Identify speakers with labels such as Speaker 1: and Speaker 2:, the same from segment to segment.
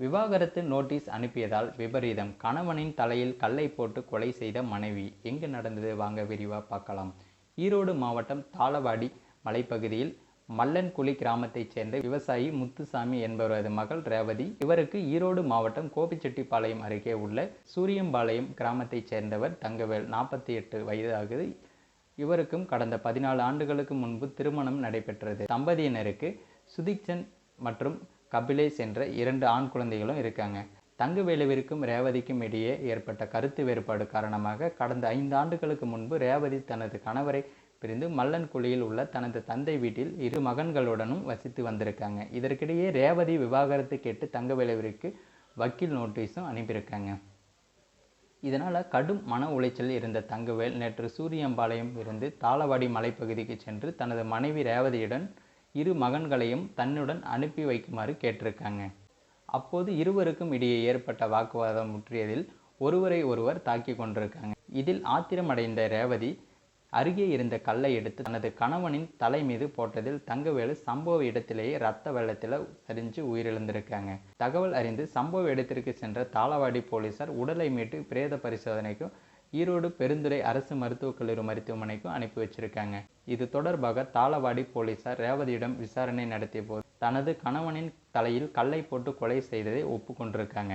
Speaker 1: விவாகரத்து நோட்டீஸ் அனுப்பியதால் விபரீதம். கணவனின் தலையில் கல்லை போட்டு கொலை செய்த மனைவி. எங்கு நடந்தது? வாங்க விரிவாக பார்க்கலாம். ஈரோடு மாவட்டம் தாளவாடி மலைப்பகுதியில் மல்லன்குழி கிராமத்தைச் சேர்ந்த விவசாயி முத்துசாமி என்பவரது மகள் ரேவதி. இவருக்கு ஈரோடு மாவட்டம் கோபிச்செட்டிப்பாளையம் அருகே உள்ள சூரியம்பாளையம் கிராமத்தைச் சேர்ந்தவர் தங்கவேல். நாற்பத்தி எட்டு வயதாகுது. இவருக்கும் கடந்த பதினாலு ஆண்டுகளுக்கு முன்பு திருமணம் நடைபெற்றது. தம்பதியினருக்கு சுதிக்சன் மற்றும் கபிலேஷ் என்ற இரண்டு ஆண் குழந்தைகளும் இருக்காங்க. தங்கவேலுவிற்கும் ரேவதிக்கும் இடையே ஏற்பட்ட கருத்து வேறுபாடு காரணமாக கடந்த ஐந்து ஆண்டுகளுக்கு முன்பு ரேவதி தனது கணவரை பிரிந்து மல்லன்குழியில் உள்ள தனது தந்தை வீட்டில் இரு மகன்களுடனும் வசித்து வந்திருக்காங்க. இதற்கிடையே ரேவதி விவாகரத்து கேட்டு தங்கவேலுவிற்கு வக்கீல் நோட்டீஸும் அனுப்பியிருக்காங்க. இதனால் கடும் மன உளைச்சல் இருந்த தங்கவேல் நேற்று சூரியம்பாளையம் இருந்து தாளவாடி மலைப்பகுதிக்கு சென்று தனது மனைவி ரேவதியுடன் இரு மகன்களையும் தன்னுடன் அனுப்பி வைக்குமாறு கேட்டிருக்காங்க. அப்போது இருவருக்கும் இடையே ஏற்பட்ட வாக்குவாதம் முற்றியதில் ஒருவரை ஒருவர் தாக்கி கொண்டிருக்காங்க. இதில் ஆத்திரமடைந்த ரேவதி அருகே இருந்த கல்லை எடுத்து தனது கணவனின் தலை மீது போட்டதில் தங்கவேலு சம்பவ இடத்திலேயே ரத்த வெள்ளத்தில் சரிஞ்சு உயிரிழந்திருக்காங்க. தகவல் அறிந்து சம்பவ இடத்திற்கு சென்ற தாளவாடி போலீசார் உடலை மீட்டு பிரேத பரிசோதனைக்கும் ஈரோடு பெருந்துறை அரசு மருத்துவக் கல்லூரி மருத்துவமனைக்கும் அனுப்பி வச்சிருக்காங்க. இது தொடர்பாக தாளவாடி போலீசார் ரேவதியிடம் விசாரணை நடத்திய போது தனது கணவனின் தலையில் கல்லை போட்டு கொலை செய்ததை ஒப்புக்கொண்டிருக்காங்க.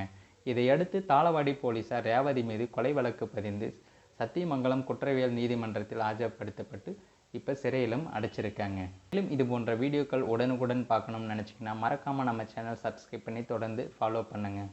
Speaker 1: இதையடுத்து தாளவாடி போலீசார் ரேவதி மீது கொலை வழக்கு பதிந்து சத்தியமங்கலம் குற்றவியல் நீதிமன்றத்தில் ஆஜர்படுத்தப்பட்டு இப்போ சிறையிலும் அடைச்சிருக்காங்க. மேலும் இது போன்ற வீடியோக்கள் உடனுக்குடன் பார்க்கணும்னு நினச்சிங்கன்னா மறக்காமல் நம்ம சேனல் சப்ஸ்கிரைப் பண்ணி தொடர்ந்து ஃபாலோ பண்ணுங்கள்